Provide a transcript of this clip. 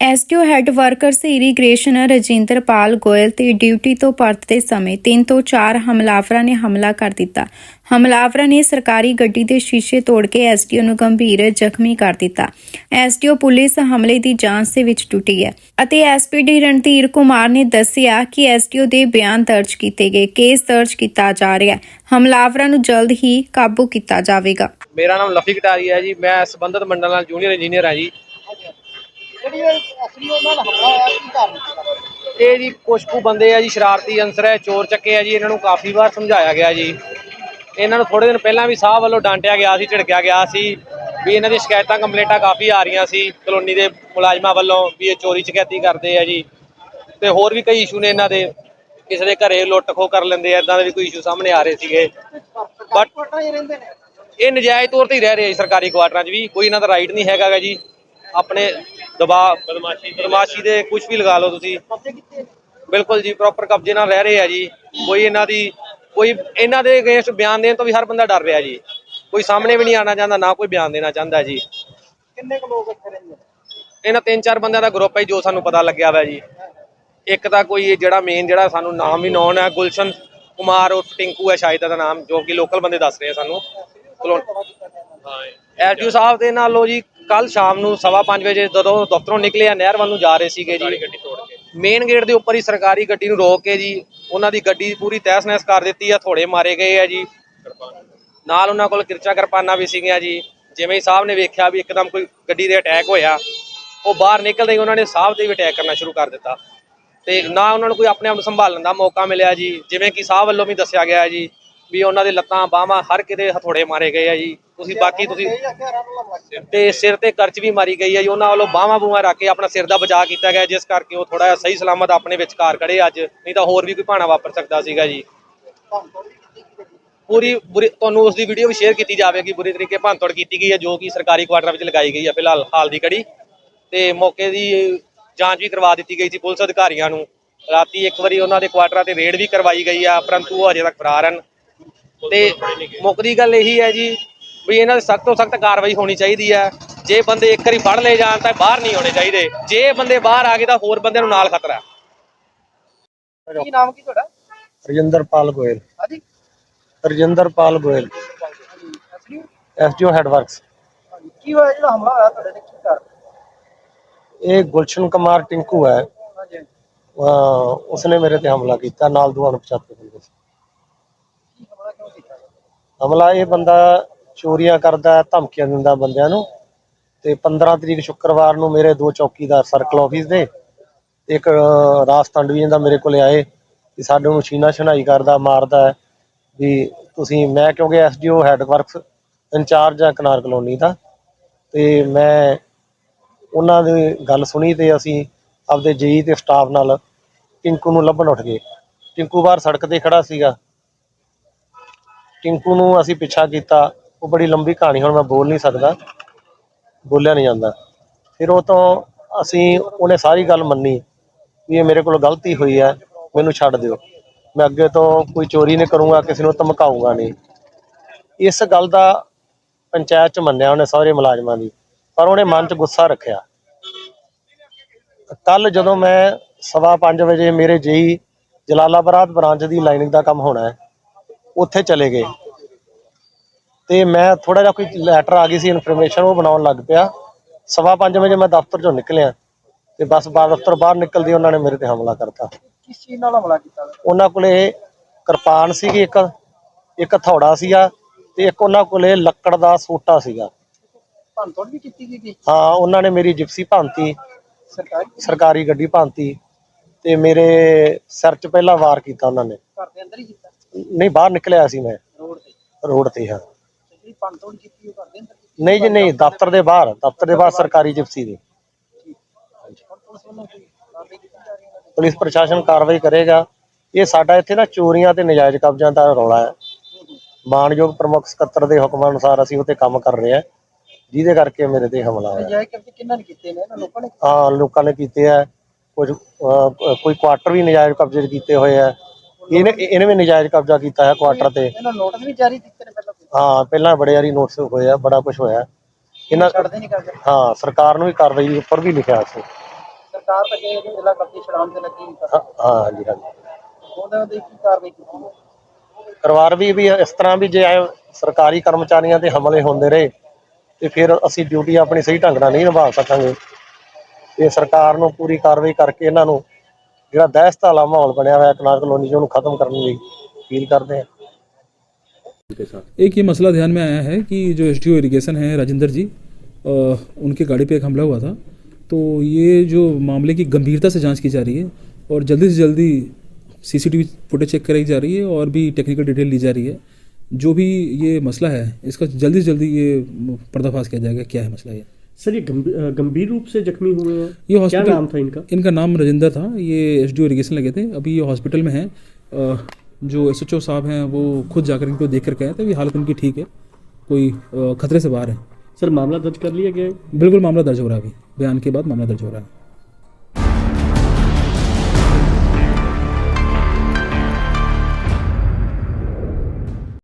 STO head workers irrigation Rajinderpal Goyal ਤੇ duty ਤੋਂ ਪਰਤਦੇ ਸਮੇਂ ਤਿੰਨ ਤੋਂ ਚਾਰ ਹਮਲਾਵਰਾਂ ਨੇ ਹਮਲਾ ਕਰ ਦਿੱਤਾ। ਹਮਲਾਵਰਾਂ ਨੇ ਸਰਕਾਰੀ ਗੱਡੀ ਦੇ ਸ਼ੀਸ਼ੇ ਤੋੜ ਕੇ ਐਸਟੀਓ ਨੂੰ ਗੰਭੀਰ ਜ਼ਖਮੀ ਕਰ ਦਿੱਤਾ। ਐਸਟੀਓ ਪੁਲਿਸ ਹਮਲੇ ਦੀ ਜਾਂਚ ਦੇ ਵਿੱਚ ਟੁੱਟੀ ਹੈ ਅਤੇ ਐਸਪੀਡੀ ਰਣਧੀਰ ਕੁਮਾਰ ਨੇ ਦੱਸਿਆ ਕਿ ਐਸਟੀਓ ਦੇ ਬਿਆਨ ਦਰਜ ਕੀਤੇ ਗਏ, ਕੇਸ ਦਰਜ ਕੀਤਾ ਜਾ ਰਿਹਾ ਹੈ। ਹਮਲਾਵਰਾਂ ਨੂੰ ਜਲਦ ਹੀ ਕਾਬੂ ਕੀਤਾ ਜਾਵੇਗਾ। ਮੇਰਾ ਨਾਮ ਲਫੀ ਕਟਾਰੀ ਹੈ ਜੀ, ਮੈਂ ਸੰਬੰਧਿਤ ਮੰਡਲ ਨਾਲ ਜੂਨੀਅਰ ਇੰਜੀਨੀਅਰ ਹਾਂ ਜੀ। ਜਿਹੜੀ ਇਹ ਅਸਲੀ ਉਹਨਾਂ ਦਾ ਹਮਲਾ ਹੋਇਆ ਕੀ ਕਾਰਨ ਸੀ? ਇਹ ਜੀ ਕੁਛ ਕੁ ਬੰਦੇ ਆ ਜੀ ਸ਼ਰਾਰਤੀ ਅੰਸਰ ਹੈ ਚੋਰ ਚੱਕੇ ਆ ਜੀ ਇਹਨਾਂ ਨੂੰ ਕਾਫੀ ਵਾਰ ਸਮਝਾਇਆ ਗਿਆ ਜੀ। ਇਹਨਾਂ ਨੂੰ ਥੋੜੇ ਦਿਨ ਪਹਿਲਾਂ ਵੀ ਸਾਹਿਬ ਵੱਲੋਂ ਡਾਂਟਿਆ ਗਿਆ ਸੀ ਝਿੜਕਿਆ ਗਿਆ ਸੀ ਵੀ ਇਹਨਾਂ ਦੀ ਸ਼ਿਕਾਇਤਾਂ ਕੰਪਲੇਂਟਾਂ ਕਾਫੀ ਆ ਰਹੀਆਂ ਸੀ ਕਲੋਨੀ ਦੇ ਮੁਲਾਜ਼ਮਾਂ ਵੱਲੋਂ ਵੀ ਇਹ ਚੋਰੀ ਚਕੈਤੀ ਕਰਦੇ ਆ ਜੀ। ਤੇ ਹੋਰ ਵੀ ਕਈ ਇਸ਼ੂ ਨੇ ਇਹਨਾਂ ਦੇ ਕਿਸੇ ਦੇ ਘਰੇ ਲੁੱਟ ਖੋ ਕਰ ਲੈਂਦੇ ਆ ਇਦਾਂ ਦੇ ਵੀ ਕੋਈ ਇਸ਼ੂ ਸਾਹਮਣੇ ਆ ਰਹੇ ਸੀਗੇ। ਬਟ ਇਹ ਨਜਾਇਜ਼ ਤੌਰ ਤੇ ਹੀ ਰਹਿ ਰਹੇ ਆ ਜੀ ਸਰਕਾਰੀ ਕੁਆਟਰਾਂ 'ਚ ਵੀ ਕੋਈ ਇਹਨਾਂ ਦਾ ਰਾਈਟ ਨਹੀਂ ਹੈਗਾ ਜੀ। ਆਪਣੇ ਦਬਾਅ ਬਦਮਾਸ਼ੀ ਦੇ ਕੁਝ ਵੀ ਲਗਾ ਲਓ ਤੁਸੀਂ। ਬਿਲਕੁਲ ਜੀ ਪ੍ਰੋਪਰ ਕਬਜ਼ੇ ਨਾਲ ਰਹਿ ਰਹੇ ਆ ਜੀ। ਕੋਈ ਇਹਨਾਂ ਦੀ ਕੋਈ ਇਹਨਾਂ ਦੇ ਅਗੇਂਸਟ ਬਿਆਨ ਦੇਣ ਤੋਂ ਵੀ ਹਰ ਬੰਦਾ ਡਰ ਰਿਹਾ ਜੀ। ਕੋਈ ਸਾਹਮਣੇ ਵੀ ਨਹੀਂ ਆਣਾ ਚਾਹੁੰਦਾ ਨਾ ਕੋਈ ਬਿਆਨ ਦੇਣਾ ਚਾਹੁੰਦਾ ਜੀ। ਕਿੰਨੇ ਕੁ ਲੋਕ ਇੱਥੇ ਰਹਿੰਦੇ? ਨੇ ਇਹਨਾਂ ਤਿੰਨ ਚਾਰ ਬੰਦਿਆਂ ਦਾ ਗਰੁੱਪ ਹੈ ਜੋ ਸਾਨੂੰ ਪਤਾ ਲੱਗਿਆ ਵਾ ਜੀ। ਇੱਕ ਤਾਂ ਕੋਈ ਜਿਹੜਾ ਮੇਨ ਜਿਹੜਾ ਸਾਨੂੰ ਨਾਮ ਵੀ ਨੌਨ ਹੈ ਗੁਲਸ਼ਨ ਕੁਮਾਰ ਉਰਫ ਟਿੰਕੂ ਹੈ ਸ਼ਾਇਦ ਦਾ ਨਾਮ ਜੋ ਕਿ ਲੋਕਲ ਬੰਦੇ ਦੱਸ ਰਹੇ ਆ ਸਾਨੂੰ। ਕਲੋਨ ਐਸਡੀਓ ਸਾਹਿਬ ਦੇ ਨਾਲੋਂ ਜੀ ਕੱਲ ਸ਼ਾਮ ਨੂੰ ਸਵਾ ਪੰਜ ਵਜੇ ਜਦੋਂ ਦਫ਼ਤਰੋਂ ਨਿਕਲੇ ਆ ਨਹਿਰ ਵੱਲ ਨੂੰ ਜਾ ਰਹੇ ਸੀਗੇ ਜੀ। ਗੱਡੀ ਤੋੜ ਕੇ। ਮੇਨ ਗੇਟ ਦੇ ਉੱਪਰ ਹੀ ਸਰਕਾਰੀ ਗੱਡੀ ਨੂੰ ਰੋਕ ਕੇ ਜੀ ਉਹਨਾਂ ਦੀ ਗੱਡੀ ਪੂਰੀ ਤਹਿਸ ਨਹਿਸ ਕਰ ਦਿੱਤੀ ਆ ਥੋੜੇ ਮਾਰੇ ਗਏ ਆ ਜੀ। ਨਾਲ ਉਹਨਾਂ ਕੋਲ ਕਿਰਚਾ ਕਿਰਪਾਨਾਂ ਵੀ ਸੀਗੀਆਂ ਜੀ। ਜਿਵੇਂ ਹੀ ਸਾਹਿਬ ਨੇ ਵੇਖਿਆ ਵੀ ਇੱਕਦਮ ਕੋਈ ਗੱਡੀ ਦੇ ਅਟੈਕ ਹੋਇਆ ਉਹ ਬਾਹਰ ਨਿਕਲਦੇ ਹੀ ਉਹਨਾਂ ਨੇ ਸਾਹਿਬ ਤੇ ਵੀ ਅਟੈਕ ਕਰਨਾ ਸ਼ੁਰੂ ਕਰ ਦਿੱਤਾ। ਤੇ ਨਾ ਉਹਨਾਂ ਨੂੰ ਕੋਈ ਆਪਣੇ ਆਪ ਨੂੰ ਸੰਭਾਲਣ ਦਾ ਮੌਕਾ ਮਿਲਿਆ ਜੀ। ਜਿਵੇਂ ਕਿ ਸਾਹਿਬ ਵੱਲੋਂ ਵੀ ਦੱਸਿਆ ਗਿਆ ਜੀ ਵੀ ਉਹਨਾਂ ਦੇ ਲੱਤਾਂ ਬਾਹਾਂ ਹਰ ਕਿਤੇ ਹਥੋੜੇ ਮਾਰੇ ਗਏ ਆ ਜੀ। ਤੁਸੀਂ ਬਾਕੀ ਤੁਸੀਂ ਇਹ ਤੇ ਸਿਰ ਤੇ ਕਰਚ ਵੀ ਮਾਰੀ ਗਈ ਹੈ ਜੀ। ਉਹਨਾਂ ਵੱਲੋਂ ਬਾਹਾਂ ਬੂਹਾਂ ਰੱਖ ਕੇ ਆਪਣਾ ਸਿਰ ਦਾ ਬਚਾਅ ਕੀਤਾ ਗਿਆ, ਜਿਸ ਕਰਕੇ ਉਹ ਥੋੜਾ ਜਿਹਾ ਸਹੀ ਸਲਾਮਤ ਆਪਣੇ ਵਿਚਕਾਰ ਖੜੇ ਅੱਜ। ਨਹੀਂ ਤਾਂ ਹੋਰ ਵੀ ਕੋਈ ਭਾਣਾ ਵਾਪਰ ਸਕਦਾ ਸੀਗਾ ਜੀ। ਪੂਰੀ ਬੁਰੀ ਤੁਹਾਨੂੰ ਉਸ ਦੀ ਵੀਡੀਓ ਵੀ ਸ਼ੇਅਰ ਕੀਤੀ ਜਾਵੇਗੀ। ਬੁਰੀ ਤਰੀਕੇ ਭੰਨਤੋੜ ਕੀਤੀ ਗਈ ਹੈ ਜੋ ਕਿ ਸਰਕਾਰੀ ਕੁਆਟਰਾਂ ਵਿੱਚ ਲਗਾਈ ਗਈ ਹੈ ਫਿਲਹਾਲ, ਹਾਲ ਦੀ ਕੜੀ ਤੇ ਮੌਕੇ ਦੀ ਜਾਂਚ ਵੀ ਕਰਵਾ ਦਿੱਤੀ ਗਈ ਸੀ ਪੁਲਿਸ ਅਧਿਕਾਰੀਆਂ ਨੂੰ। ਰਾਤੀ ਇੱਕ ਵਾਰੀ ਉਹਨਾਂ ਦੇ ਕੁਆਟਰਾਂ ਤੇ ਰੇਡ ਵੀ ਕਰਵਾਈ ਗਈ ਆ, ਪਰੰਤੂ ਉਹ ਅਜੇ ਤੱਕ ਫਰਾਰ ਹਨ। ਤੇ ਮੁੱਕਦੀ ਗੱਲ ਇਹੀ ਹੈ ਜੀ ਵੀ ਇਹਨਾਂ ਦੇ ਸਖਤ ਤੋਂ ਸਖਤ ਕਾਰਵਾਈ ਹੋਣੀ ਚਾਹੀਦੀ ਹੈ। ਜੇ ਬੰਦੇ ਇੱਕ ਵਾਰੀ ਫੜ ਲਏ ਜਾਣ ਤਾਂ ਬਾਹਰ ਨਹੀਂ ਆਉਣੇ ਚਾਹੀਦੇ। ਜੇ ਬੰਦੇ ਬਾਹਰ ਆ ਗਏ ਤਾਂ ਹੋਰ ਬੰਦਿਆਂ ਨੂੰ ਨਾਲ ਖਤਰਾ ਹੈ। ਕੀ ਨਾਮ ਕੀ ਤੁਹਾਡਾ? ਰਜਿੰਦਰਪਾਲ ਗੋਇਲ। ਹਾਂਜੀ। ਰਜਿੰਦਰਪਾਲ ਗੋਇਲ। ਐਸਡੀਓ? ਹੈਡਵਰਕਸ। ਕੀ ਹੋਇਆ ਜਿਹੜਾ ਹਮਲਾ ਹੋਇਆ ਤੁਹਾਡੇ ਤੇ? ਕੀ ਕਾਰਨ? ਇਹ ਗੁਲਸ਼ਨ ਕੁਮਾਰ ਟਿੰਕੂ ਹੈ। ਹਾਂਜੀ। ਉਸਨੇ ਮੇਰੇ ਤੇ ਹਮਲਾ ਕੀਤਾ। ਨਾਲ ਦੋ ਅਣਪਛਾਤੇ ਬੰਦੇ ਸੀ। ਹਮਲਾ, ਇਹ ਬੰਦਾ ਚੋਰੀਆਂ ਕਰਦਾ, ਧਮਕੀਆਂ ਦਿੰਦਾ ਬੰਦਿਆਂ ਨੂੰ। ਤੇ 15 ਤਰੀਕ ਸ਼ੁੱਕਰਵਾਰ ਨੂੰ ਮੇਰੇ ਦੋ ਚੌਕੀਦਾਰ ਸਰਕਲ ਆਫਿਸ ਦੇ, ਇੱਕ ਰਾਸ ਤੰਡਵੀ ਦਾ ਮੇਰੇ ਕੋਲੇ ਆਏ ਕਿ ਸਾਡੇ ਨੂੰ ਛੀਨਾ ਛਣਾਈ ਕਰਦਾ, ਮਾਰਦਾ ਵੀ ਤੁਸੀਂ, ਮੈਂ ਕਿਉਂਕਿ ਐਸਡੀਓ ਹੈਡਵਰਕਸ ਇੰਚਾਰਜ ਆ ਕਨਾਰ ਕਲੋਨੀ ਦਾ, ਤੇ ਮੈਂ ਉਹਨਾਂ ਦੀ ਗੱਲ ਸੁਣੀ ਤੇ ਅਸੀਂ ਆਪਦੇ ਜਈ ਤੇ ਸਟਾਫ ਨਾਲ ਟਿੰਕੂ ਨੂੰ ਲੱਭਣ ਉੱਠ ਗਏ। ਟਿੰਕੂ ਬਾਹਰ ਸੜਕ ਤੇ ਖੜਾ ਸੀਗਾ। ਟਿੰਕੂ ਨੂੰ ਅਸੀਂ ਪਿੱਛਾ ਕੀਤਾ। ਉਹ ਬੜੀ ਲੰਬੀ ਕਹਾਣੀ, ਹੁਣ ਮੈਂ ਬੋਲ ਨਹੀਂ ਸਕਦਾ। ਬੋਲਿਆ ਨਹੀਂ ਜਾਂਦਾ। ਫਿਰ ਉਹ ਤੋਂ ਅਸੀਂ, ਉਹਨੇ ਸਾਰੀ ਗੱਲ ਮੰਨੀ ਵੀ ਇਹ ਮੇਰੇ ਕੋਲ ਗਲਤੀ ਹੋਈ ਹੈ, ਮੈਨੂੰ ਛੱਡ ਦਿਓ। ਮੈਂ ਅੱਗੇ ਤੋਂ ਕੋਈ ਚੋਰੀ ਨਹੀਂ ਕਰੂੰਗਾ, ਕਿਸੇ ਨੂੰ ਧਮਕਾਊਂਗਾ ਨਹੀਂ। ਇਸ ਗੱਲ ਦਾ ਪੰਚਾਇਤ ਚ ਮੰਨਿਆ ਉਹਨੇ ਸਾਰੇ ਮੁਲਾਜ਼ਮਾਂ ਦੀ, ਪਰ ਉਹਨੇ ਮਨ ਚ ਗੁੱਸਾ ਰੱਖਿਆ। ਕੱਲ ਜਦੋਂ ਮੈਂ ਸਵਾ ਪੰਜ ਵਜੇ ਮੇਰੇ ਜੇਈ ਜਲਾਲਾਬਾਦ ਬ੍ਰਾਂਚ ਦੀ ਲਾਈਨਿੰਗ ਦਾ ਕੰਮ ਹੋਣਾ ਹੈ ਉੱਥੇ ਚਲੇ ਗਏ। ਤੇ ਮੈਂ ਥੋੜਾ ਜਿਹਾ ਕੋਈ ਲੈਟਰ ਆ ਗਈ ਸੀ ਇਨਫੋਰਮੇਸ਼ਨ ਉਹ ਬਣਾਉਣ ਲੱਗ ਪਿਆ। ਸਵਾ ਪੰਜ ਵਜੇ ਮੈਂ ਦਫ਼ਤਰ ਚੋਂ ਨਿਕਲਿਆ ਤੇ ਬਸ ਬਾਹਰ ਦਫ਼ਤਰ ਬਾਹਰ ਨਿਕਲਦੀ ਉਹਨਾਂ ਨੇ ਮੇਰੇ ਤੇ ਹਮਲਾ ਕਰਤਾ। ਕਿਸ ਚੀਜ਼ ਨਾਲ ਹਮਲਾ ਕੀਤਾ? ਉਹਨਾਂ ਕੋਲੇ ਕਿਰਪਾਨ ਸੀਗੀ ਇੱਕ ਇੱਕ ਹਥੌੜਾ ਸੀਗਾ ਤੇ ਇੱਕ ਉਹਨਾਂ ਕੋਲੇ ਲੱਕੜ ਦਾ ਸੋਟਾ ਸੀਗਾ। ਭੰਨਤੋੜ ਵੀ ਕੀਤੀ ਗਈ ਸੀ? ਹਾਂ ਉਹਨਾਂ ਨੇ ਮੇਰੀ ਜਿਪਸੀ ਭੰਨਤੀ ਸਰਕਾਰੀ ਸਰਕਾਰੀ ਗੱਡੀ ਭੰਨਤੀ ਤੇ ਮੇਰੇ ਸਿਰ 'ਚ ਪਹਿਲਾਂ ਵਾਰ ਕੀਤਾ ਉਹਨਾਂ ਨੇ। ਘਰ ਦੇ ਅੰਦਰ ਹੀ ਕੀਤਾ? ਨਹੀਂ ਬਾਹਰ ਨਿਕਲਿਆ ਸੀ ਮੈਂ। ਰੋਡ ਤੇ? ਰੋਡ ਤੇ ਹਾਂ। ਤੇ ਜਿਹੜੀ ਭੰਨਤੋੜ ਕੀਤੀ ਉਹ ਘਰ ਦੇ ਅੰਦਰ ਕੀਤੀ ਨਹੀਂ ਜੀ ਨਹੀਂ ਦਫ਼ਤਰ ਦੇ ਬਾਹਰ ਦਫ਼ਤਰ ਦੇ ਬਾਹਰ ਸਰਕਾਰੀ ਜਿਪਸੀ ਦੀ। ਹੁਣ ਪੁਲਿਸ ਵੱਲੋਂ ਕੋਈ ਕਾਰਵਾਈ ਕੀਤੀ ਜਾ ਰਹੀ ਹੈ? ਪੁਲਿਸ ਪ੍ਰਸ਼ਾਸਨ ਕਾਰਵਾਈ ਕਰੇਗਾ। ਇਹ ਸਾਡਾ ਇੱਥੇ ਨਾ ਚੋਰੀਆਂ ਤੇ ਨਜਾਇਜ਼ ਕਬਜ਼ਿਆਂ ਦਾ ਰੌਲਾ ਹੈ। ਮਾਨਯੋਗ ਪ੍ਰਮੁੱਖ ਸਕੱਤਰ ਦੇ ਹੁਕਮ ਅਨੁਸਾਰ ਅਸੀਂ ਉੱਤੇ ਕੰਮ ਕਰ ਰਹੇ ਹਾਂ। ਜਿਹਦੇ ਕਰਕੇ ਮੇਰੇ ਤੇ ਹਮਲਾ ਹੋਇਆ। ਜਾਇ ਕਰਕੇ ਕਿੰਨਾਂ ਨੇ ਕੀਤੇ ਨੇ? ਇਹਨਾਂ ਲੋਕਾਂ ਨੇ ਹਾਂ ਲੋਕਾਂ ਨੇ ਕੀਤੇ ਆ। ਕੁਝ ਅਹ, ਕੋਈ ਕੁਆਟਰ ਵੀ ਨਜਾਇਜ਼ ਕਬਜ਼ੇ 'ਚ ਕੀਤੇ ਹੋਏ ਆ। ਇਹਨੇ ਇਹਨੇ ਵੀ ਨਜਾਇਜ਼ ਕਬਜ਼ਾ ਕੀਤਾ ਹੈ ਕੁਆਟਰ ਤੇ। ਇਹਨਾਂ ਨੋਟਿਸ ਵੀ ਜਾਰੀ ਕੀਤੇ ਨੇ ਪਹਿਲਾਂ ਹਾਂ ਪਹਿਲਾਂ ਬੜੇ ਵਾਰੀ ਨੋਟਿਸ ਹੋਏ ਆ ਬੜਾ ਕੁਝ ਹੋਇਆ। ਇਹਨਾਂ ਛੱਡਦੇ ਨਹੀਂ ਕਰਦੇ ਹਾਂ ਸਰਕਾਰ ਨੂੰ ਵੀ ਕਾਰਵਾਈ ਦੇ ਉੱਪਰ ਵੀ ਲਿਖਿਆ ਸੀ। ਸਰਕਾਰ ਤਾਂ ਕਹੇ ਕਿ ਜ਼ਿਲ੍ਹਾ ਕਬਜ਼ੇ ਛਡਾਉਣ ਤੇ ਲੱਗੀ ਹਾਂ ਹਾਂ, ਹਾਂਜੀ ਹਾਂਜੀ। ਉਹਨਾਂ ਦੇ ਕੀ ਕਾਰਵਾਈ ਕੀਤੀ ਪਰਿਵਾਰ ਵੀ ਵੀ ਇਸ ਤਰ੍ਹਾਂ ਵੀ ਜੇ ਸਰਕਾਰੀ ਕਰਮਚਾਰੀਆਂ ਤੇ ਹਮਲੇ ਹੁੰਦੇ ਰਹੇ ਤੇ ਫਿਰ ਅਸੀਂ ਡਿਊਟੀ ਆਪਣੀ ਸਹੀ ਢੰਗ ਨਾਲ ਨਹੀਂ ਨਿਭਾ ਸਕਾਂਗੇ। ਤੇ ਸਰਕਾਰ ਨੂੰ ਪੂਰੀ ਕਾਰਵਾਈ ਕਰਕੇ ਇਹਨਾਂ ਨੂੰ ਜਿਹੜਾ ਦਹਿਸ਼ਤ ਵਾਲਾ ਮਾਹੌਲ ਬਣਿਆ ਹੋਇਆ ਕਨਾਲ ਕਲੋਨੀ 'ਚ ਉਹਨੂੰ ਖਤਮ ਕਰਨ ਲਈ ਅਪੀਲ ਕਰਦੇ ਹਾਂ एक ये मसला ध्यान में आया है कि जो एस इरिगेशन है राजेंद्र जी अ, उनके गाड़ी पे एक हमला हुआ था तो ये जो मामले की गंभीरता से जांच की जा रही है और जल्दी से जल्दी सीसीटीवी फुटेज चेक कराई जा रही है और भी टेक्निकल डिटेल ली जा रही है जो भी ये मसला है इसका जल्दी से जल्दी ये पर्दाफाश किया जाएगा क्या है मसला ये सर ये गंभीर रूप से जख्मी हुए हैं? ये हॉस्पिटल नाम था इनका? इनका नाम रजिंदर था। ये एस डी इरीगेशन लगे थे। अभी ये हॉस्पिटल में है। जो एस एच ओ साहब हैं वो खुद जाकर इनको देख कर गए आए थे अभी हालत उनकी ठीक है। कोई खतरे से बाहर है। सर मामला दर्ज कर लिया गया है? बिल्कुल मामला दर्ज हो रहा है अभी। बयान के बाद मामला दर्ज हो रहा है।